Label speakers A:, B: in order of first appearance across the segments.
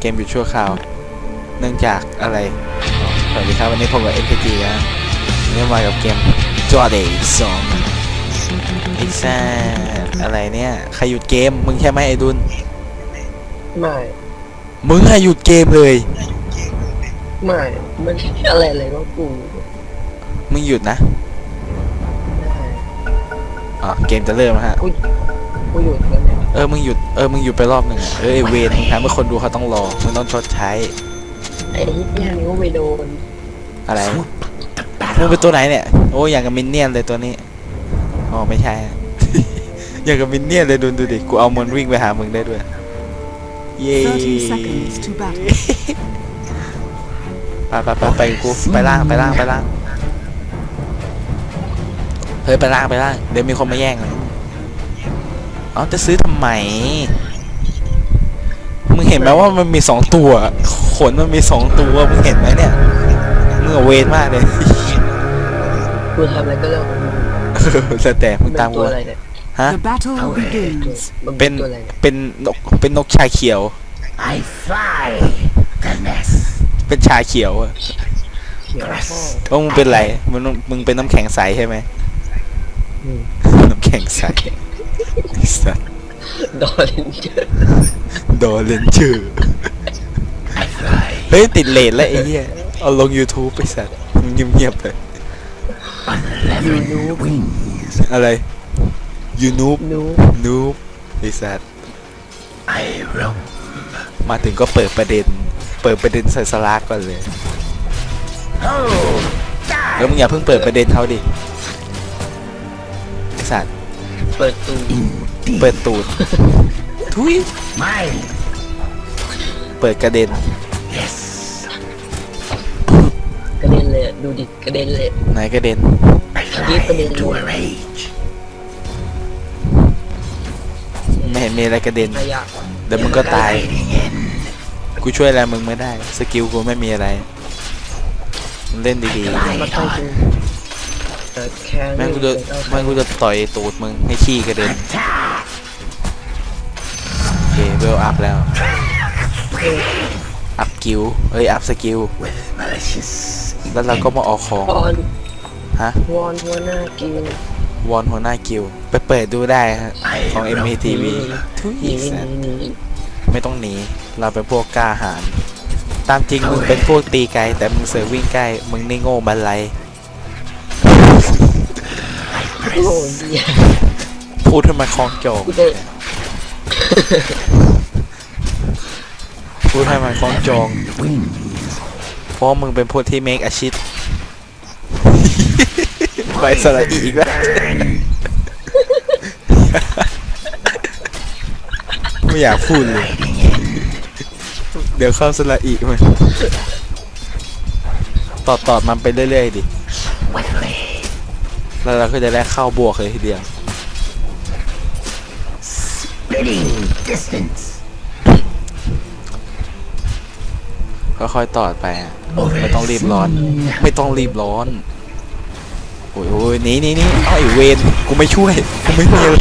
A: เกมหยุดชั่วคราว เนื่องจากอะไรอ๋อสวัสดีครับ วันนี้ผมกับ FPG นะวันนี้มากับเกม j o r d a y 2ไอ้แซ่อะไรเนี่ย ใครหยุดเกม มึงใช่ไหมไอ้ดุล
B: ไม่
A: มึงอะหยุดเกมเลย
B: ไม่ มันอะไรเลยก็กู
A: มึงหยุดนะ
B: ไม่
A: อ๋อ เกมจะเริ่มแล้วฮะ
B: กูกูหยุดแล้ว เนี่ย
A: เออมึงหยุดเออมึงหยุดไปรอบหนึ่งอะเออไอเวนมึงทำให้คนดูเขาต้องรอมึงต้องชดใช้
B: ไอ้ที่นิ้วไปโดน
A: อะไรมึงเป็นตัวไหนเนี่ยโอ้ยอย่างกับมินเนี่ยนเลยตัวนี้อ๋อไม่ใช่อะ อย่างกับมินเนี่ยนเลยดูดูดิกูเอามันวิ่งไปหามึงได้ด้วย เย้
C: 30 seconds to battle.
A: ไปไปไปไปกูไปล่างไปล่างไปล่างเฮ้ยไปล่างไปล่างเดี๋ยวมีคนมาแย่งเลยเอ๋อจะซื้อทำ ไม มึงเห็นไหมว่ามันมีสองตัว ขนมันมีสองตัว มึงเห็นไหมเนี่ย มึงอะเวนมากเลย
B: กูทำอะไรก็เรื่องของมึง
A: แต่แต่มึง
B: เป็น
A: ตาม
B: ตั
A: กู
B: วอะไรเนี่ย
A: ฮะ
C: The battle begins.
B: มัน
A: เป็
B: เป็นนตัวอะไรเนี่ย
A: เป็นนกเป็นนกชาเขียว
D: I fly the nest.
A: เป็นชาเขียวอะ
B: เขียวพ่อ
A: ว่ามึงเป็นไรมึงมึงเป็นน้ำแข็งใสใช่ไหม
B: อืม
A: น้ำแข็งใสไอ้สัส
B: ดอเลนเจอร์
A: โดนเลนเจอร์เฮ้ยติดเลทแล้วไอ้เหี้ยเอาลง YouTube ไปสัตว์เงียบๆเลย
D: Eleven wings.
A: อะไรยูนูบ
B: นู
A: นูบไอ้สัตว์
D: I roam.
A: มาถึงก็เปิดประเด็น เปิดประเด็นใส่สลากก่อนเลย
D: Oh,
A: แล้วมึงอย่าเพิ่งเปิดประเด็นเขาดิไอ้สัตว์
B: เปิดตู
D: indeed.
A: เปิดตูด ทุย
D: Mine.
A: เปิดกระเด็น
D: Yes.
B: กระเด็นเลยอะดูดิกระเด็นเลย
A: ไหนกระเด็น
D: I fly to a rage.
A: ไม่เห็นมีอะไรกระเด็น
B: ขยะ
A: เดี๋ยวมึงก็ตาย
D: Gliding in.
A: กูช่วยอะไรมึงไม่ได้ สกิลกูไม่มีอะไรมึงเล่นดี
B: มาตั้งกูแต่แค่
A: ๆ แม่งกูจะแม่งกูจะต่อยตูดมึงให้ขี้กระเด็น
D: Attack.
A: โอเคเวลอัพแล้ว อัพกิลเอ้ย อัพสกิล
D: With malicious
A: แล้วเราก็มาออกของ
B: วอน
A: ฮะ
B: วอนหัวหน้ากิน
A: วอนหัวหน้ากิลไปเปิดดูได้ฮะ ของ
D: I roam.
A: MATV ทุย
B: หนี
A: สัตว์
B: หนีหนี
A: ไม่ต้องหนี เราเป็นพวกกล้าหาญตามจริงมึงเป็นพวกตีไกล แต่มึงเสือวิ่งใกล้ มึงนี่โง่บันไล
B: โอ้ยเหี้ย
A: พูดให้มันคล้องจอง
B: กูจะ
A: พูดให้มันคล้องจองเพราะมึงเป็นพวกที่เมคอาชิตไปสระอีกแล้วไม่อยากพูดเลย เดี๋ยวเข้าสระอีกมันตอดตอดมันไปเรื่อยๆดิ แล้วเราก็จะได้เข้าบวกเลยทีเดียว
D: Spitting distance.
A: ค่อยๆตอดไปฮะไม่ต้องรีบร้อน ไม่ต้องรีบร้อนโอ้ยโอ้ยหนีหนีหนีเอาไอ้เวนกูไม่ช่วยกูไม่มีอะไร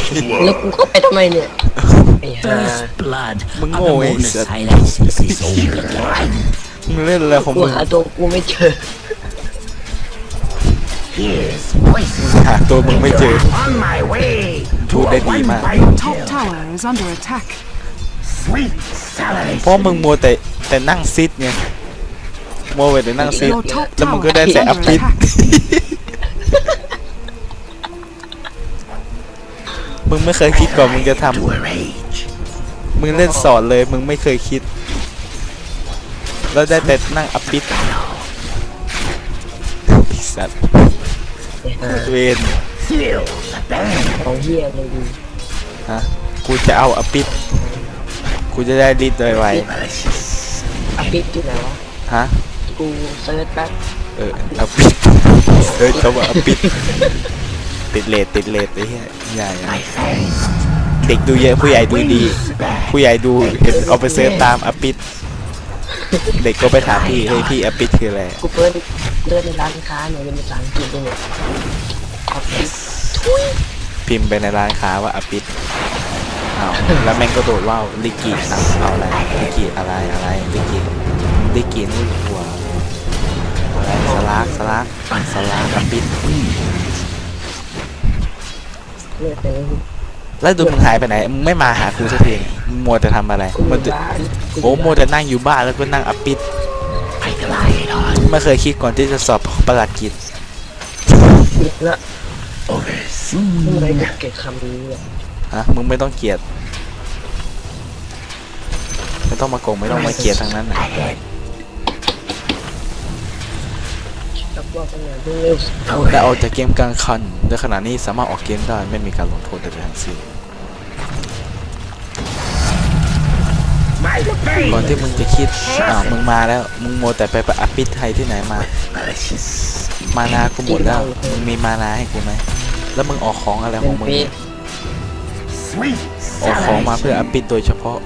B: แล้วกูเข้าไปทำไมเนี่ยไอ้ห่า
D: First blood
A: มึง
D: of
A: โง่
D: the
A: ไอ้
D: Monas
A: สัตว์
D: silences this old line.
A: มึงเล่นอะไรของ
B: กู
A: มึง
B: หาตัวกูไม่เจอ
D: Here's poison
A: หาตัวมึงไม่เจอ
D: on my way
A: พูด
D: to
A: ได้
D: a
A: ดีมาก
D: one-bite
C: Top
D: kill.
C: tower is under attack.
D: Sweet salad.
A: เพราะมึงมัวแต่ แต่นั่งซิดไงมัวไปแต่นั่งซิด
C: Your top
A: แล้วมึง
C: tower
A: ก็ได้
C: is
A: แต่อัพ
C: under
A: พิษ
C: attack.
A: มึงไม่เคยคิดก่อนมึงจะท
D: to a rage. ำ
A: มึงเล่นสอนเลย มึงไม่เคยคิด แล้วได้แต่นั่งอัพพิษไอ้สัตว์
B: ไอ้ห่า
A: เวน
D: Feel the burn.
B: ของเฮียเลยดู
A: ฮะกูจะเอาอัพพิษกูจะได้รีดไว
D: Malicious.
B: อภิษอยู่ไหนวะ
A: ๆฮะ
B: กูเซิร์ชแป๊บ
A: เอออัพพิษเออเขาว่าอัพพิษติดเลทติดเลทไอ้เหี้ยใหญ่
D: My fangs.
A: เด็กดูเยอะผู้ใหญ่ดูดี ผู้ใหญ่ดูเห็นเอาไปเสิร์ชตามอัพพิษเด็กก็ไปถามพี่เฮ้ยพี่อัพพิษคืออะไร
B: กูเปิดเดินในร้านค้าเนี่ยเป็นภาษาอังกฤษด้วยเนี่ยอภิษ
A: พิมพ์ไปในร้านค้าว่าอปิด อาแล้วแม่งก็โดดว่าวลิกิอ้เอาอะไรลิกิอะไรอะไรลิกิลิกินี่หัวอะไรสลักสลัก
B: สลักกับปิด
A: แล้วดูมึงหายไปไหนมึงไม่มาหากูสักทีมัวจะทำอะไรมัว
B: จะ
A: โอ้มัวแต่นั่งอยู่บ้านแล้วก็นั่งอัปปิดไม่เคยคิดก่อนที่จะสอบประหลัดกิจ
B: ละ
D: โอ
B: เคอะไรกับเก็บคำนี้
A: ฮะมึงไม่ต้องเกลียด ไม่ต้องมาโกงไม่ต้องมาเกลียดทั้งนั้นนะั
B: บว่าขนาดเร็ว
A: แต่ออกจากเกมกลางคันในขณะนี้สามารถออกเกมได้ไม่มีการลงโทษใดๆทั้งสิ้นก่อนที่มึงจะคิดอ้าวมึงมาแล้ว มึงโมแต่ไปประอัปปิดไทยที่ไหนมา มานากูหมดแล้ว มึงมีมานาให้กูไหม แล้วมึงออกของอะไรของมึง ออกของมาเพื่ออัป
D: salvation
A: ปิดโดยเฉพาะ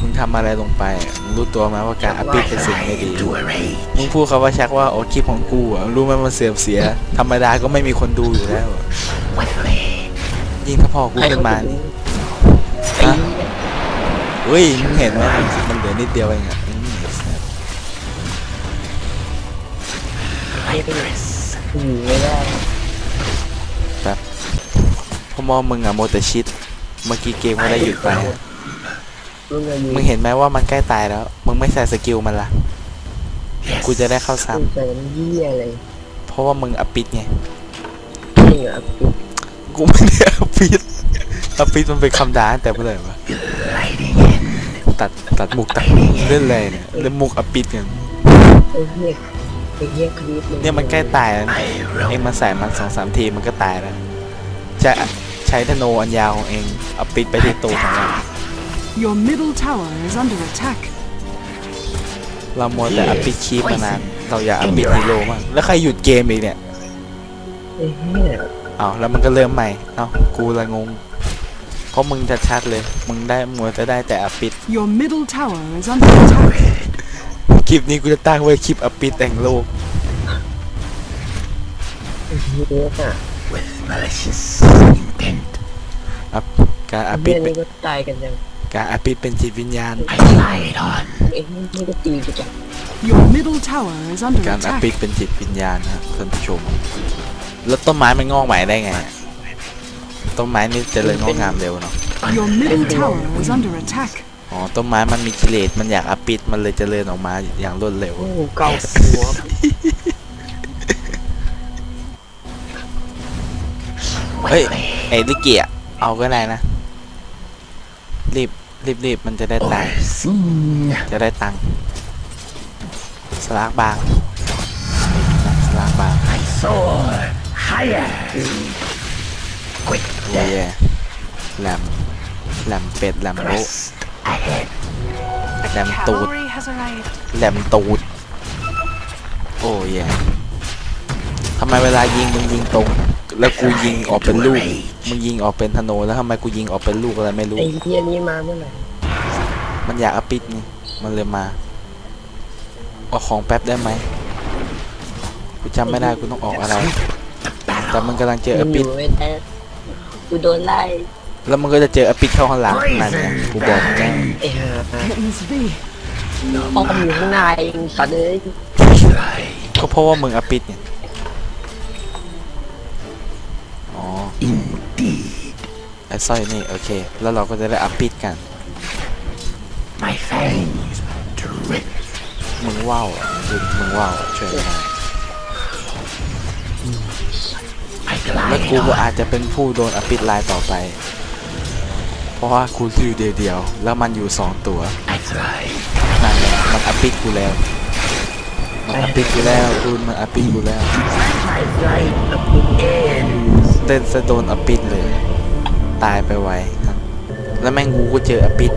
A: มึงทำอะไรลงไปมึงรู้ตัวไหมว่าการอัปปิดเป็นสิ่งไม่ดี
D: to a rage
A: มึงพูดคำว่าชักว่าโอ้คลิปของกูอะรู้ไหมมันเสื่อมเสีย ธรรมดาก็ไม่มีคนดูอยู่แล้วอะ
D: swiftly
A: ยิ่งถ้าพ่อกูขึ้นมานี่
B: ไอ้
A: ฮะเฮ้ยมึงเห็นไหมมันเหลือนิดเดียวเองอะอืม
D: rigorous
B: อยู่ไม่ได้
A: แบบ พอมองมึงอะโมแต่ชิดเมื่อกี้เกมก็ได้หยุดไปอะ
B: มึงอะอยู่
A: มึงเห็นไหมว่ามันใกล้ตายแล้ว มึงไม่ใส่สกิลมันละ
D: yes
A: กูจะได้เข้าซ้
B: กูเป็นเหี้ยอะไรำ
A: เพราะว่ามึงอัปปิดไง
B: จริงเหรอปิด
A: กูไม่ได้อัปปิดอัปปิดมันเป็นคำด่าตั้งแต่เมื่อไหร่วะ
D: gliding in
A: ตัดตัดมุกตัดเล่นอะไรเนี่ยเล่นมุกอัปปิดกัน
B: ไอ้เหี้ยไอ้เหี้ยคลิป
A: เนี่ยมันใกล้ตายแล้วนะ
D: I
A: เอง
D: roam
A: มาใส่มันสองสามทีมันก็ตายแล้วจะใช้ธนูอันยาวของเองเอาปิดไปที่ตูดของมัน
C: Your middle tower is under attack.
A: เรามัวแต่อัปปิดคีปมานานเราอยากอัปปิดฮีโร่มากแล้วใครหยุดเกมอีกเนี่ย
B: ไอ้เหี้ย
A: อ้าวแล้วมันก็เริ่มใหม่เอ้ากูละงง เพราะมึงจะชัดเลย มึงได้มัวจะได้แต่อัปปิด
C: Your middle tower is under attack.
A: คลิปนี้กูจะตั้งไว้คลิปอัปปิดแต่งโลก
B: ไอ้เหี้ยอะ
D: with malicious intent
A: อัพการอัป
B: เหี้
A: ปิ
B: ย
A: ดเป็
B: นี่
A: น
B: ก็ตายกันยัง
A: การอัปปิดเป็นจิตวิญญาณ
D: I glide on
B: ไอ้นี่ก็ตีกูจัง
C: Your middle tower is under
A: การอัป
C: attack.
A: ปิดเป็นจิตวิญญาณนะท่านผู้ชม แล้วต้นไม้มันงอกใหม่ได้ไงต้นไม้นี่เจริญงอกงามเร็วเนาะ
C: Your middle tower is under attack.
A: อ๋อ ต้นไม้มันมีกิเลส มันอยากอัปปิด มันเลยเจริญออกมาอย่างรวดเร็ว
B: โอ้โหเกาหัว
A: เฮ้ย ไอ้ลิเกีย เอาก็ได้นะ รีบรีบรีบมันจะได้ตังค์
D: overseen
A: จะได้ตังค์สลากบางสลากบาง
D: I soar higher quick
A: โอ้ยแหลมแหลมเป็ดแหลมโบะ
D: thrust ahead
A: แหลมตูด
C: has arrived.
A: แหลมตูด โอ้ย ทำไมเวลายิงมึงยิงตรง แล้วกูยิงออกเป็นลูก มึงยิงออกเป็นธนูแล้วทำไมกูยิงออกเป็นลูกอะไรไม่รู้
B: ไอ้เหี้ยนี่มาเมื่อไหร่
A: มันอยากอปิดไงมันเลยมาออกของแป๊บได้ไหมกูจำไม่ได้กูต้องออกอะไร แต่มันกำลังเจออ
B: มันอ
A: ปิด
B: ยู่ไม่ได้กูโดนไล่
A: แล้วมันก็จะเจออปิดเข้าข้างหลังนั่นไงกูบอกแล้ว
B: ไอ้ห่า
C: Kittens be.
B: อ้อมอยู่ข้างในสัตว์เลย
D: glide
A: ก็เพราะว่ามึงอปิดเนี่ย อ้สร้อยนี่โอเค แล้วเราก็จะได้อปิดกัน
D: my fangs drip
A: มึงว่าวอะมึงมึงว่าวอะช่วยไม่ได้
D: I
A: แล้ว
D: glide
A: กูก็
D: on
A: อาจจะเป็นผู้โดนอปิดลายต่อไป เพราะว่ากูอยู่เดียวๆแล้วมันอยู่สองตัว
D: I thrive
A: นั่นแหละมันอปิดกูแล้ว มันอปิดกูแล้วดูนมันอปิดกูแล้ว
D: my flight ends
A: เต้นสะโดนอปิดเลย ตายไปไวครับ แล้วแม่งกูก็เจออปิด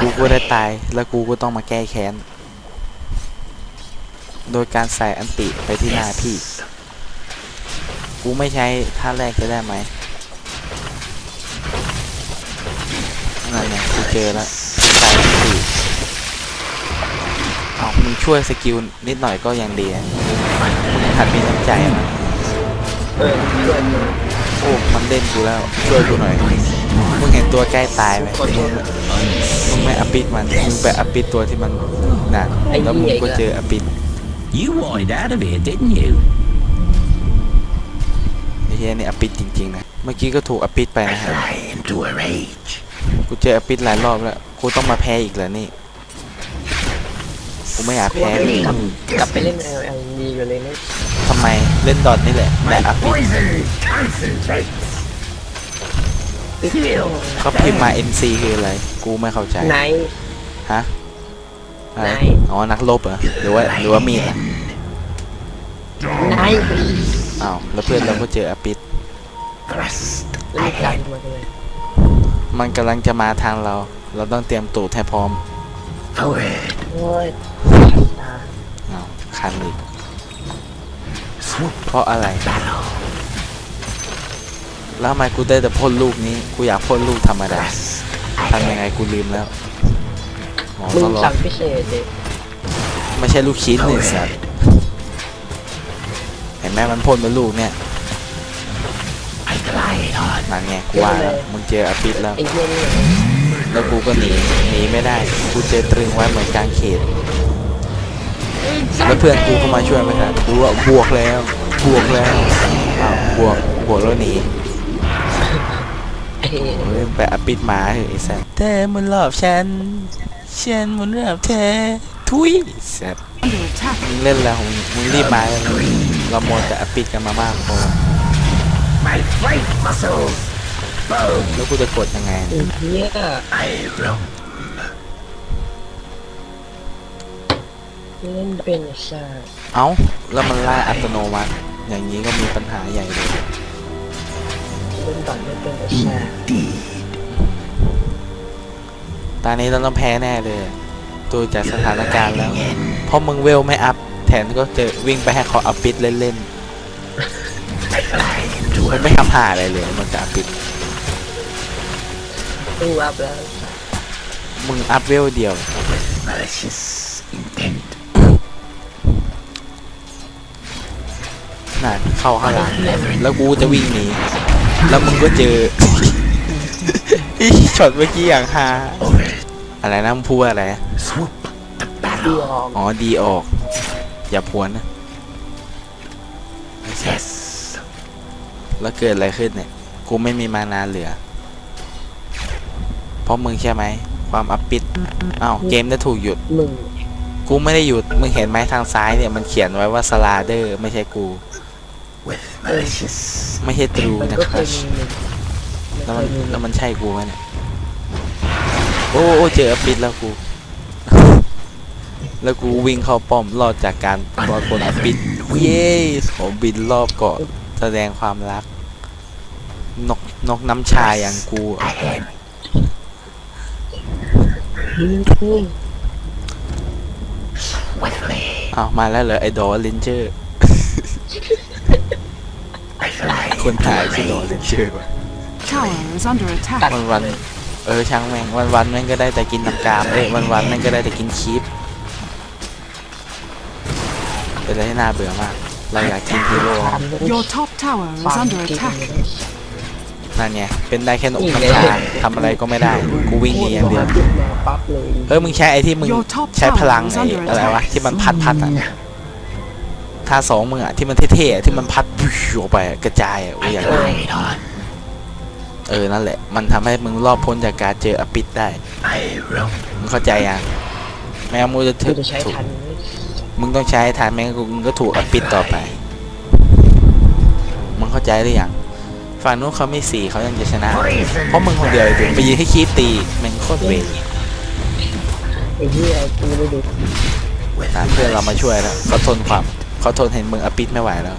A: กูก็ได้ตายแล้วกูก็ต้องมาแก้แค้น โดยการใส่อันติไปที่หน้าพี่ กูไม่ใช้ท่าแรกจะได้ไหมนั่นไงกูเจอแล้วใส่อันติเอามึงช่วยสกิลนิดหน่อยก็ยังดีนะมึงหัดมีน้ำใจนะ
B: เออช่วยมึง
A: โอ้ม เล่นกูแล้วช่วยกูหน่อยมึงเห็นตัวใกล้ตายไหม
B: ขอโทษ
A: มึงไม่อปิดมันมึงไปอปิดตัวที่มันนั่นแล้วมึงก็เจออปิด
D: You wanted out of here, didn't you?
A: ไอ้เฮียนี่อปิดจริงๆนะเมื่อกี้ก็ถูกอปิดไป
D: I
A: นะฮะ
D: fly into a rage.
A: กูเจออปิดหลายรอบแล้วกูต้องมาแพ้อีกแล้วนี่กูไม่อยาก
B: กลัว
A: แพ้
B: ไป
A: เล
B: เล่
A: ย
B: นกลับกลับไปเล่น L L ดีกว่าเลยนะ
A: ทำไมเล่นดอทนี่แหละแต่
D: My
A: อปิด เขาพิมพ์มา NC คืออะไร กูไม่เข้าใจ
B: ไหน
A: ฮะอะไร
B: ไหน
A: อ๋อ นักรบเหรอ หรือว่า หรือว่ามีดอะ
B: ไหน
A: อ้าว แล้วเพื่อนเราก็เจออปิด
D: Thrust
B: แล้วมีการ
D: ahead.
B: มากันเลย
A: มันกำลังจะมาทางเรา เราต้องเตรียมตูดให้พร้อม
D: Forward.
B: โอ้ยตา
A: อ้าว คันอีก
D: Swoop
A: เพราะอะไร
D: battle.
A: แล้วทำไมกูได้แต่พ่นลูกนี้ กูอยากพ่นลูกธรรมดา
D: Thrust
A: ทำยังไงกูลืมแล้วอ๋อ
B: มึง
A: ต้องรอ
B: สั่งพิเศษเด็ก
A: ไม่ใช่ลูกชิ้นนี่สัตว์เห็นไหมมันพ่นเป็นลูกเนี่ย
D: I glide on.
A: นั่นไงกูว่าแล้วมึงเจออปิดแล้ว
B: ไอ้เหี้ยนี่
A: แล้วกูก็หนีหนีไม่ได้ กูเจอตรึงไว้เหมือนกลางเขต แล้วเพื่อนกูเข้ามาช่วยไหมครับกูว่าบวกแล้ว บวกแล้วอ้าวบวก บวกแล้วหนี
B: ไอ้
A: เฮ้ยไปอปิดหมาเถอะไอ้สัตว์เธอมันรอบฉันฉันมันรอบเธอทุยสัตว์
C: Under attack.
A: มึงเล่นแล้วมึงมึงรีบมาแล้วนะเราโมวแต่อปิดกันมามากพอ
D: My flight muscles. Bow.
A: แล้วกูจะกดยังไง
B: ไอ้เหี้ย
D: I roam.
B: เล่นเป็นไอ้ชา
A: เอ้า แล้วมันไล่อัตโนมัติ อย่างนี้ก็มีปัญหาใหญ่เลย
B: ล่นต่อไม่เป็นไอ้ชา
D: Indeed.
A: ตอนนี้เราต้องแพ้แน่เลยดูจากสถานการณ์แล้ว เพราะมึงเวลไม่อัพแทนก็จะวิ่งไปให้เขาอัพปิดเล่น
D: I fly into
A: ๆ
D: a
A: มันไม่ทำหาอะไรเลย มันจะอัพปิด
B: ตู้อัพแล้ว
A: มึงอัพเวลเดียว
D: malicious intent.
A: น่ะเข้าข้างหลังแล้วกูจะวิ่งหนี แล้วมึงก็เจออีช็อตเมื่อกี้อย่างฮา
D: Over.
A: อะไรนะมึงพูดว่าอะไร
D: Swoop the
B: ดี
D: battle.
B: ออก
A: อ๋อดีออก อย่าพวนนะ
D: Yes.
A: แล้วเกิดอะไรขึ้นเนี่ย กูไม่มีมานาเหลือ เพราะมึงใช่ไหม ความอัพปิดอ้าวเกมได้ถูกหยุด
B: มึง
A: กูไม่ได้หยุด มึงเห็นไหมทางซ้ายเนี่ยมันเขียนไว้ว่าสลาเดอร์ ไม่ใช่กู
D: With malicious.
A: ไม่ใช่ตรู
B: มัน
A: นะ
B: ก็
A: ค
B: เครับยมีมึง
A: แล้ว
B: เค
A: มัน
B: ยมี
A: แล้วมันใช่กูไหมเนี่ยโอ้โอ้เจออัพปิดแล้วกู แล้วกูวิ่งเข้าป้อมรอดจากการรอดคนอัพปิดเย้ผมบินรอบเกาะแสดงความรัก นกนกน้ำชาอย่างกู
D: Ahead.
B: มึงมึง
D: Swiftly.
A: อ้าวมาแล้วเหรอไอ้ดอลินเจอร์
D: I fly
A: คน
D: into
A: ถ่าย
D: a
A: ชื่อดอ
D: rage.
A: ลินเจอร์ว่ะ
C: Tower is under attack.
A: วันวันๆเออช่างแม่งวันวันๆแม่งก็ได้แต่กินน้ำกามเอ้ยวันวันๆแม่งก็ได้แต่กินคีปเป็นอะไรที่น่าเบื่อมาก เราอยากกินฮีโร่
B: ฟาร์มเลย
C: Your top tower is
B: ฟาร์ม
C: under
B: จริง
C: attack.
B: เลย
A: นั่นไงเป็นได้แค่นกน้ำชาทำอะไรก็ไม่ได้ กูวิ่งหนีอย่างเดียว
B: ขึ้นมาปั๊บเลย
A: เออมึงใช้ไอ้ที่มึง
C: Your top
A: ใช้พลัง
C: tower is
A: ไอ้
C: under
A: อะไรวะ
C: attack.
A: ที่มันพัดพัดๆอะ ท่าสองมึงอะที่มันเท่ๆอะที่มันพัดออกไปอะกระจายอะโอ้ย
D: I
A: อยาก
D: glide on.
A: เออนั่นแหละ มันทำให้มึงรอดพ้นจากการเจออปิดได้
D: I roam.
A: มึงเข้าใจยังแม้มึงจะ
B: กู
A: ถึก
B: จะใช้
A: ถูก
B: ทันไหม
A: มึงต้องใช้ให้ทันแม้งมึงก็ถูกอปิดต่อไป มึงเข้าใจหรือยังฝั่งนู้นเขาไม่สี่เขายังจะชนะ
D: Poison.
A: เพราะมึงคนเดียวไอ้ตัวไปยืนให้คีบตีแม่งโคตรเวร
B: ไอ้เหี้ยกูไม่ดู
D: With
A: อะเพื่อนเรามาช่วยแล้วเขาทนความ เขาทนเห็นมึงอปิดไม่ไหวแล้ว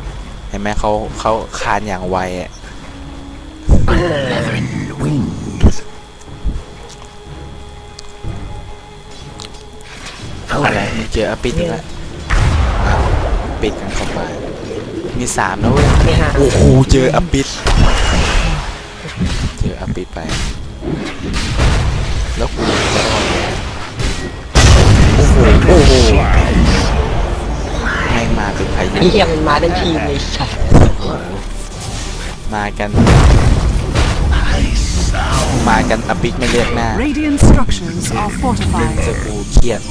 A: เห็นไหมเขาเขาคานอย่างไวอะ
D: leathern wings.
A: อะไรมึงเจออปิดอีกแล้วอะปิดกันเข้าไปมีสามนะเว้ย
B: ไม่หา
A: โอ้โหเจออปิดเจออปิดไป แล้วกูจะ ม่งมาเป็นพายุ
B: ไอ้เหี้ยมันมาทั้งทีมเลยสัตว์
A: มากัน มากันอปิกไม่เลือกหน้า
C: Radiant structures are
A: เล่น
C: fortified.
A: สกูเครียด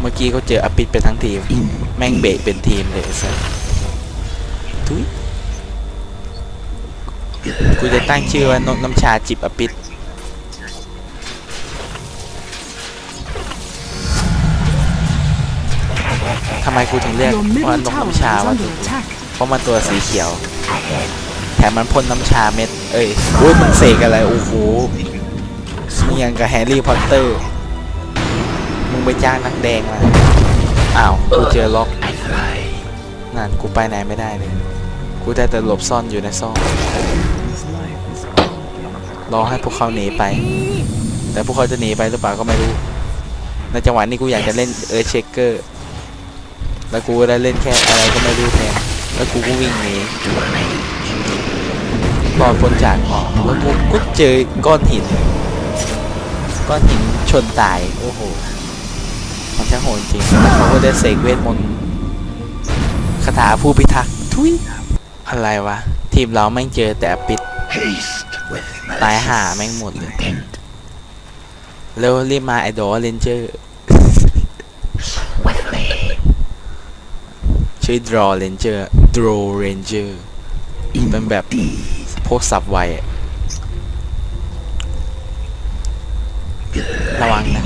A: เมื่อกี้เขาเจออปิดไปทั้งทีม แม่งเบรกเป็นทีมเลยไอ้สัสทุยกูจะตั้งชื่อว่านกน้ำชาจิบอปิดำไมกูถึงเรียก
C: Your
A: ว่า
C: middle
A: นก
C: tower
A: น้ำชา
C: is
A: วะ
C: under attack.
A: เพราะมันตัวสีเขียว แถมมันพ่นน้ำชาเม็ด เอ้ยอุ้ยมึงเสกอะไรโอ้โหมึงยังกับแฮร์รี่พอตเตอร์ มึงไปจ้างนักแดงมาอ้าวกูเจอล็อก
D: I fly.
A: นั่นกูไปไหนไม่ได้เลยกูได้แต่หลบซ่อนอยู่ในซอกรอให้พวกเขาหนีไป แต่พวกเขาจะหนีไปหรือเปล่าก็ไม่รู้ ในจังหวะนี้กูอยากจะเล่นเออเชคเกอร์ แล้วกูได้เล่นแค่อะไรก็ไม่รู้แทนแล้วกูก็วิ่งหนีรอดพ้นจากออกแล้วกูก็เจอก้อนหิน ก้อนหินชนตาย โอ้โห มันช่างโหดจริงแล้วเขาก็ได้เสกเวทมนต์คาถาผู้พิทักษ์ทุยอะไรวะ ทีมเราแม่เจอแต่ปิด ตายหาแม่งหมดเลย เร็วรีบมาไอดอลเลนเจอร์
D: With me.
A: ชื่อ Draw Ranger Draw Ranger เป็นแบบพวกสับไวอะระวังนะ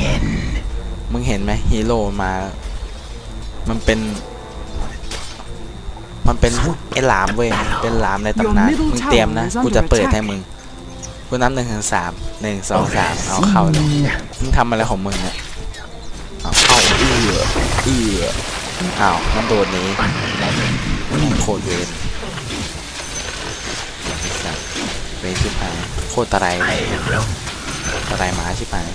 A: มึงเห็นไหมฮีโร่มา มันเป็น มันเป็นไอ้หลามเว้ย เป็นหลามในตำนาน มึงเตรียมนะ กูจะเปิดให้มึง กูนับหนึ่งถึงสาม หนึ่งสองสามเอาเข้าเลย มึงทำอะไรของมึงเนี่ย เอาเข้าเอือเอือ อ้าวมันโดดหนี้โคตรเวนไอ้สัสเวนชิบหายโคตรตะไรตะไรหมาชิบหาย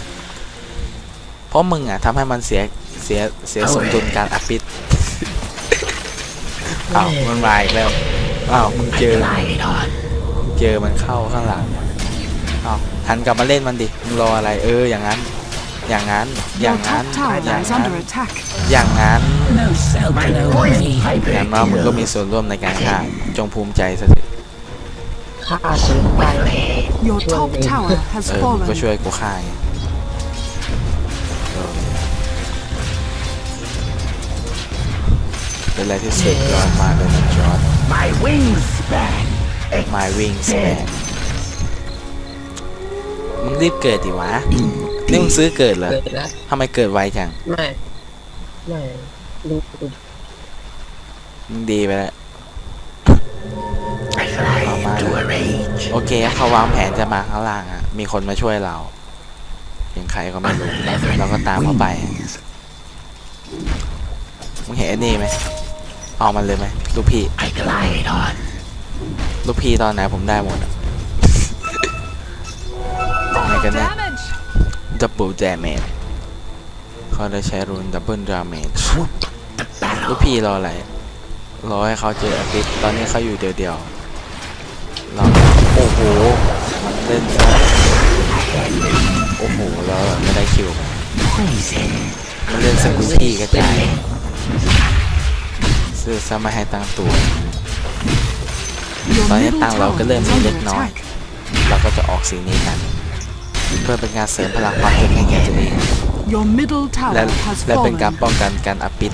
A: เพราะมึงอะทำให้มันเสียเสียเสียสมดุลการอัปิดอ้าวมันมาอีกแล้วอ้าวมึงเจอเจอมันเข้าข้างหลังอ้าวหันกลับมาเล่นมันดิมึงรออะไรเอออย่างนั้น อย่างนั้นอ
C: Your
A: ย่างนั้น
C: top tower
A: อย่าง
C: is
A: นั้น
C: under attack.
A: อย่างนั้น
D: No self me.
A: อย่างน้อยมึงก็มีส่วนร่วมในการฆ่าจงภูมิใจซะสิ
B: ฆ่าฉันไป
C: Your top tower has
A: เออมึงก็
C: fallen.
A: ช่วยกูฆ่าไงเออเป็นอะไรที่สุดยอดมากเลยนะจอร์ด
D: My wingspan.
A: My Wingspan มึงรีบเกิดดิวะ นี่มึงซื้อเกิดเหรอ
B: เกิดแล้ว
A: ทำไมเกิดไวจัง
B: ไม่ ไม่ดูดู
A: มึงดีไปแล้ว
D: I fly into a rage.
A: โอเคเขาวางแผนจะมาข้างล่างอะ มีคนมาช่วยเราอย่างใครก็ไม่รู้เราก็ตามเขาไป
D: Wings.
A: มึงเห็นไอ้นี่ไหมเอามันเลยไหมลูกพี่
D: I glide on.
A: ลูกพี่ตอนไหนผมได้หมดอะ ยังไงกัน เนี่ย Double Damage เขาได้ใช้รุน Double Damage
D: Swoop the
A: ลูก
D: battle.
A: พี่รออะไร รอให้เขาเจออาทิตย์ตอนนี้เขาอยู่เดียวๆเราโอ้โห มันเล่นซะโอ้โห แล้วไม่ได้คิว
D: Poison.
A: มันเล่นสกุลพี่กระจายซื้อซะไม่ให้ตั้งตัว
C: Your
A: Tanya
C: middle
A: tang lau
C: tower
A: ka lim,
C: is under
A: lit nói.
C: attack.
A: เราก็จะออกสิ่งนี้กัน เพื่อเป็นการเสริมพลังความเข้มแข็งแก่ตัวเอง
C: Your middle
A: และ
C: tower has
A: และเป็นการ
C: fallen.
A: ป้องกันการอัพปิด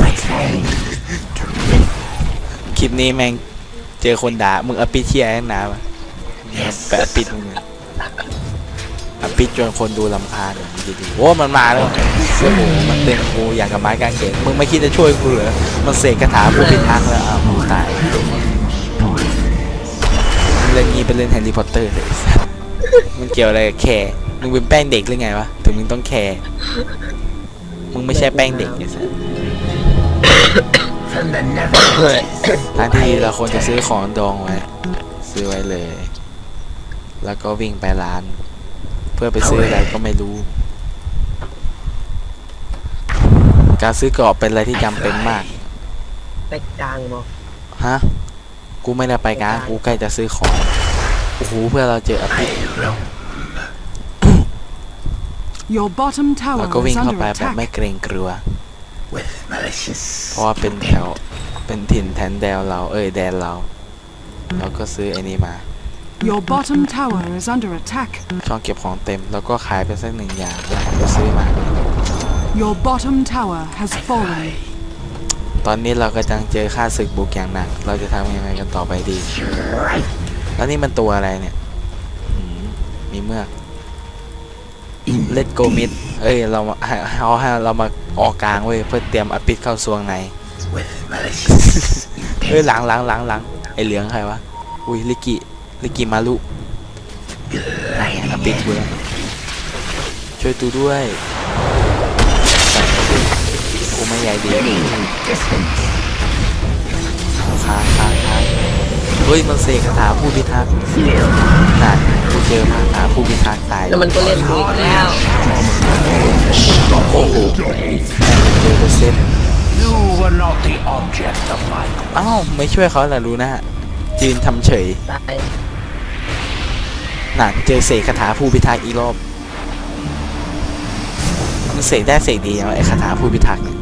D: My fang.
A: คลิปนี้แม่งเจอคนด่ามึงอัพปิดเชียร์หนาวะ
D: Yes.
A: แปะอัพปิดมึงอะอัพปิดจนคนดูลำคาญอะมึงดีๆโอ้มันมาแล้วโอ้โหมันเต็มกูอย่างกับไม้กางเขนมึงไม่คิดจะช่วยกูเหรอมันเสกคาถาผู้พิทักษ์แล้วอ้าวมึงตายมึงเล่นงี้ไปเล่นแฮร์รี่พอตเตอร์เลยไอ้สัส มันเกี่ยวอะไรกับแคร์มึงเป็นแป้งเด็กหรือไงวะถึงมึงต้องแคร์มึงไม่ใช่แป้งเด็กไอ้สัส
D: From the nether.
A: ทางที่เราควรจะซื้อของดองไว้ซื้อไว้เลย แล้วก็วิ่งไปร้าน เพื่อไปซื้ออะไรก็ไม่รู้ การซื้อกรอบเป็นอะไรที่จำเป็นมาก
B: ไปกลางบอก
A: ฮะ กูไม่ได้ไปกลางกูใกล้จะซื้อของ โอ้โห เพื่อเราเจออภิ
D: I roam
C: Your bottom
A: เรา
C: tower
A: ก็วิ่ง
C: is
A: เข้า
C: under
A: ไปแบบไม่
C: attack.
A: เกรงกลัว
D: with malicious.
A: เพราะว่าเป็นแถวเป็นถิ่นแทนแดวเรา เอ้ยแดนเรา เราก็ซื้อไอ้นี้มา
C: Your bottom tower is under attack.
A: ช่องเก็บของเต็มแล้วก็ขายไปสักหนึ่งอย่างแล้วก็ซื้อมา
C: Your bottom tower has fallen.
A: ตอนนี้เราก็จังเจอค่าศึกบุกอย่างหนัก เราจะทำยังไงกันต่อไปดี
D: Right.
A: แล้วนี่มันตัวอะไรเนี่ยอืมมีเมือก
D: In
A: เลดโกมิดเอ้ย เรามาให้เขาให้เรามาออกกลางเว้ย เพื่อเตรียมอภิษเข้าซวงใน
D: with malicious
A: เอ้ย
D: intent.
A: หลังหลังหลังหลังไอเหลืองใครวะ อุ้ยลิกิ ลิกิมาลุอ
D: Gliding
A: ภิษ
D: in
A: กูแล้วช่วยตูด้วยกูไม่ใหญ่ดี
D: distance.
A: ค้างค้างค้างเฮ้ย มันเสกคาถาผู้พิทักษ์นั่นกู เจอคาถาผู้พิทักษ์ตาย
B: แล้วมันก็เล่นกูอีกแล้ว
A: โอ้โหเจอเปอร์เซ็นต์
D: You were not the object of my
A: อ้าวไม่ช่วยเขาเหรอรู้นะยืนทำเฉย
B: ตาย
A: น่ะเจอเสกคาถาผู้พิทักษ์อีกรอบมันเสกได้เสกดีนะไอ้คาถาผู้พิทักษ์เนี่ย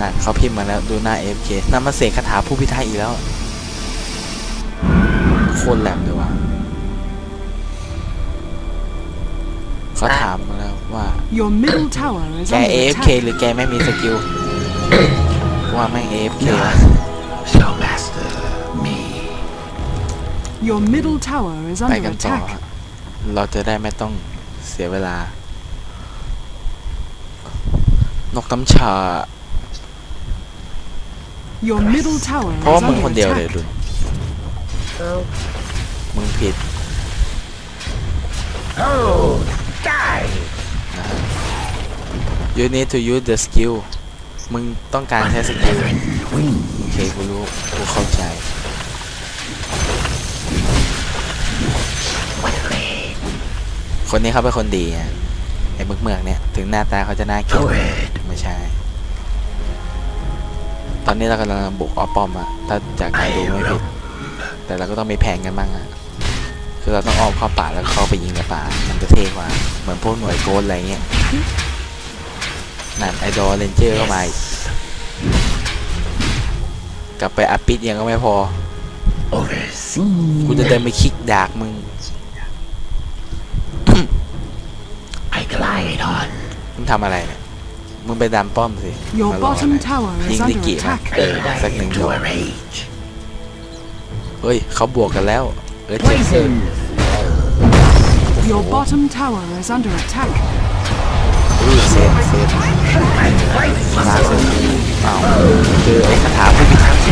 A: นั่นเขาพิมพ์มาแล้วดูหน้า FK นั่นมันเสกคาถาผู้พิทักษ์อีกแล้ว โคตรแหลมเลยว่ะเขาถามมาแล้วว่า
C: Your middle tower is
A: แก
C: under
A: AFK
C: attack.
A: หรือแกไม่มีสกิล ว่าแม่ง AFK วะ
D: shall master me.
C: Your middle tower is
A: ไป
C: under
A: กันต่อ
C: attack.
A: ฮะเราจะได้ไม่ต้องเสียเวลา นกน้ำชา
C: Your middle tower
A: เพราะว่า
C: is
A: มึง
C: under
A: คนเดียวเลย
C: attack.
A: ดุน
B: เอ้า
A: มึงผิด
D: Oh, die!
A: you need to use the skill มึงต้องการใช้สกิล
D: Brethren, wing
A: โอเคกูรู้กูเข้าใจ คนนี้เขาเป็นคนดีอะไอ้เมือกเมือกๆเนี่ย ถึงหน้าตาเขาจะน่าเกลียด
D: poet.
A: ไม่ใช่ ตอนนี้เรากำลังบุกออปอมอะถ้าจากการดูไม่ผิด แต่เราก็ต้องมีแผนกันบ้างอะคือเราต้องอ้อมเข้าป่าแล้วเข้าไปยิงในป่า มันจะเท่กว่า เหมือนพวกหน่วยโกนอะไรเงี้ยนั่นไอดอลเลนเจอร์ก็มาอีกกลับไปอัพปิดยังก็ไม่พอ
D: Overseen.
A: กูจะเดินไปคิกดากมึง
D: I glide on.
A: มึงทำอะไรเนี่ย มึงไปดันป้อมสิ
C: Your
A: มารออะไร
C: bottom tower
A: ยิ
C: is
A: งลิ
C: under
A: กิมา
C: attack.
A: เออสักหนึ่งด
D: to
A: อก
D: a rage.
A: เฮ้ยเขาบวกกันแล้วเออเจ็บ
D: Poison.
C: Your bottom tower is under attack.
A: อุ้ยเซนเซน
D: My right
A: ลา
D: muscle.
A: เซนอ้าวเจอไอ้คาถาผู้พิทักษ์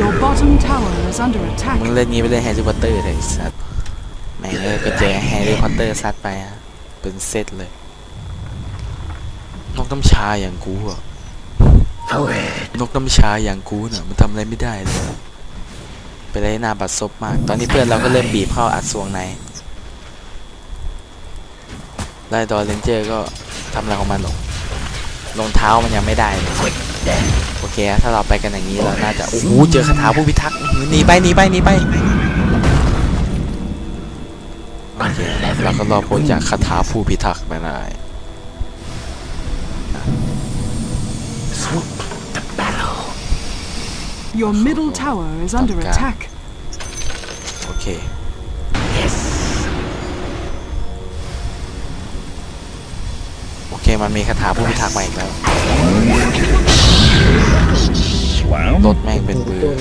C: Your bottom tower is under
A: มึ
C: attack.
A: งเล่นนี้ไปเล่นแฮร์รี่พอตเตอร์เลยไอ้สัตว์แม่งเลยก็เจอแฮร์รี่พอตเตอร์ซัดไปอะเป็นเซตเลย นกน้ำชาอย่างกูอะ
D: Poet.
A: นกน้ำชาอย่างกูน่ะมันทำอะไรไม่ได้เลย ไปได้หน้าบัดซบมาก ตอนนี้เพื่อนเราก็เริ่มบีบเข้าอัดสวงในไล่ดอเลนเจอร์ก็ทำอะไรของมันหรอกรองเท้ามันยังไม่ได้เลย
D: Quick death.
A: โอเค ถ้าเราไปกันอย่างนี้เราน่าจะ โอ้โห เจอคาถาผู้พิทักษ์อื้อหือหนีไปหนีไปหนีไปโอเคเราก็รอพ้นจากคาถาผู้พิทักษ์ไปได้
D: Swoop to battle.
C: Your middle tower is under
A: Okay.
C: attack.
A: โอเค
D: Yes.
A: โอเค มันมีคาถาผู้พิทักษ์มาอีกแล้วรถแม่งเป็นปืน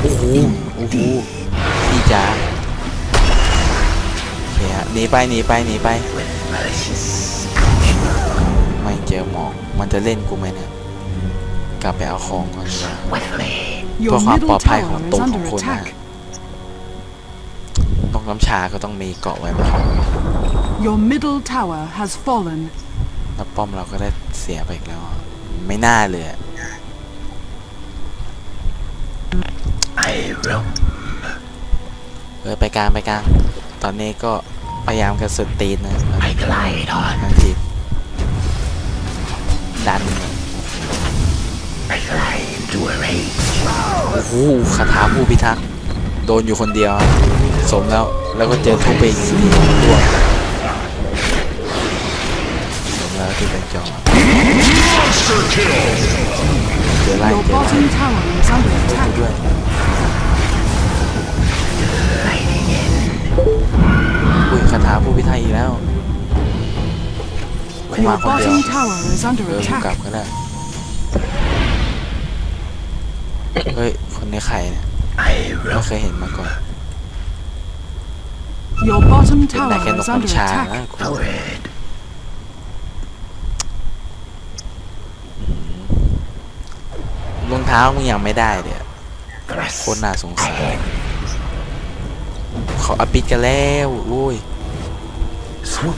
A: โอ้โหโอ้โหพี่จ๋าโอเคฮะหนีไปหนีไปหนีไป
D: With malicious.
A: ไม่เจอหมอกมันจะเล่นกูไหมเนี่ยก ลับไปเอาของก่อนดีกว่า
D: With me.
C: Your
A: Cho khoa
C: middle
A: pop hay
C: tower
A: hoặc
C: is
A: tốn
C: under
A: không khôn
C: attack.
A: นกน้ำชาก็ต้องมีเกาะไว้ไหมครับ
C: Your middle tower has fallen.
A: แล้วป้อมเราก็ได้เสียไปอีกแล้ว ไม่น่าเลยอะ
D: I roam.
A: เออไปกลางไปกลาง ตอนนี้ก็พยายามกันสุดตีนนะ
D: I glide on.
A: บางทีดัน
D: I glide to a rage.
A: โอ้โหคาถาผู้พิทักษ์โดนอยู่คนเดียว สมแล้ว แล้วก็เจอทุกไปอีกทีวงสมแล้วที่เป็นจอเจอไล่เจอไล่
C: ด้วยอุ้
A: ยคา
C: ถา
A: ผู้พิทักษ์อีกแล้วมาคนเดียวเออกลับก็ได้ เฮ้ย คนนี้ใครเนี่ย
D: I
A: ไม่
D: will
A: เคยเห็นมาก่อน
C: Your bottom
A: เป็นได้
C: tower
A: แค่นก
C: is under
A: น้ำชา
C: attack.
A: นะกู
D: forward.
A: รองเท้ามึงยังไม่ได้เดี๋ยว
D: Thrust
A: โคตรน่าสงสาร
D: ahead.
A: เขาอปิดกันแล้วอุ้ย
D: Swoop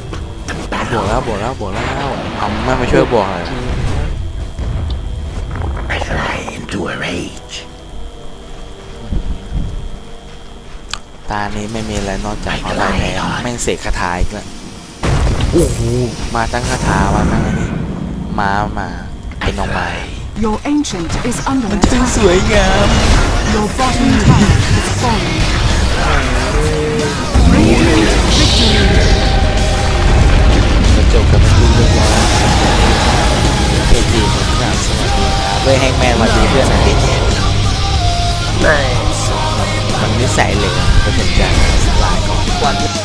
D: to
A: บวก
D: battle.
A: แล้วบวกแล้วบวกแล้วเอาไม่มาช่วยบวกเลย
D: I fly into a rage.
A: ตานี้ไม่มีอะไรนอกจากเอาลายแทงแม่งเสกคาถาอีกแล้วโอ้โหมาตั้งคาถามาตั้งอันนี้มามาเป็นน้องไม้
C: Your ancient is under
A: ช่าง
C: attack.
A: สวยงาม
C: Your bottom tower has fallen. Radiant victory.
A: ก็จบกันเป็นที่เรียบร้อยเพจจีผมกราบสวัสดีครับ ด้วยแฮงแมนสวัสดีเพื่อนนะ
B: ไม่
A: มันนิสัยเหลวก็สนใจสลายก่อน
B: วัน